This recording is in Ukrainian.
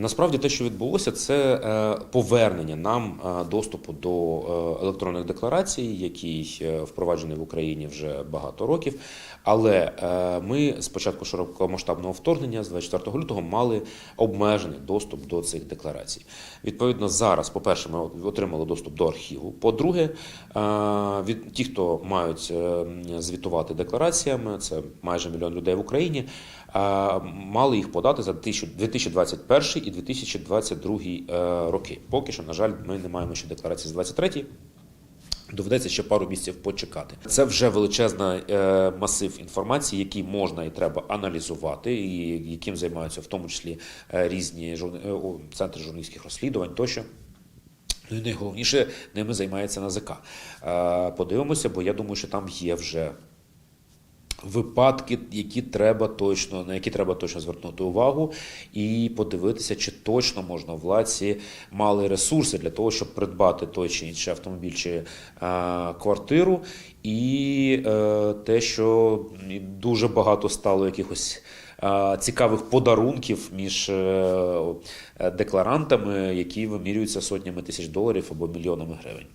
Насправді те, що відбулося, це е, повернення нам е, доступу до е, електронних декларацій, який е, впроваджений в Україні вже багато років. Але ми з початку широкомасштабного вторгнення з 24 лютого мали обмежений доступ до цих декларацій. Відповідно, зараз, по-перше, ми отримали доступ до архіву. По-друге, від ті, хто мають звітувати деклараціями, це майже мільйон людей в Україні. Мали їх подати за 2021 і 2022 е, роки. Поки що, на жаль, ми не маємо ще декларації з 23 Доведеться ще пару місяців почекати. Це вже величезний е, масив інформації, який можна і треба аналізувати, і яким займаються в тому числі е, різні центри журналістських розслідувань тощо. Ну і найголовніше ними займається НАЗК. Подивимося, бо я думаю, що там є вже випадки, які треба точно, на які треба точно звернути увагу, і подивитися, чи точно можна владці мали ресурси для того, щоб придбати той чи інший автомобіль чи е, квартиру, і е, те, що дуже багато стало якихось. е, Цікавих подарунків між декларантами, які вимірюються сотнями тисяч доларів або мільйонами гривень.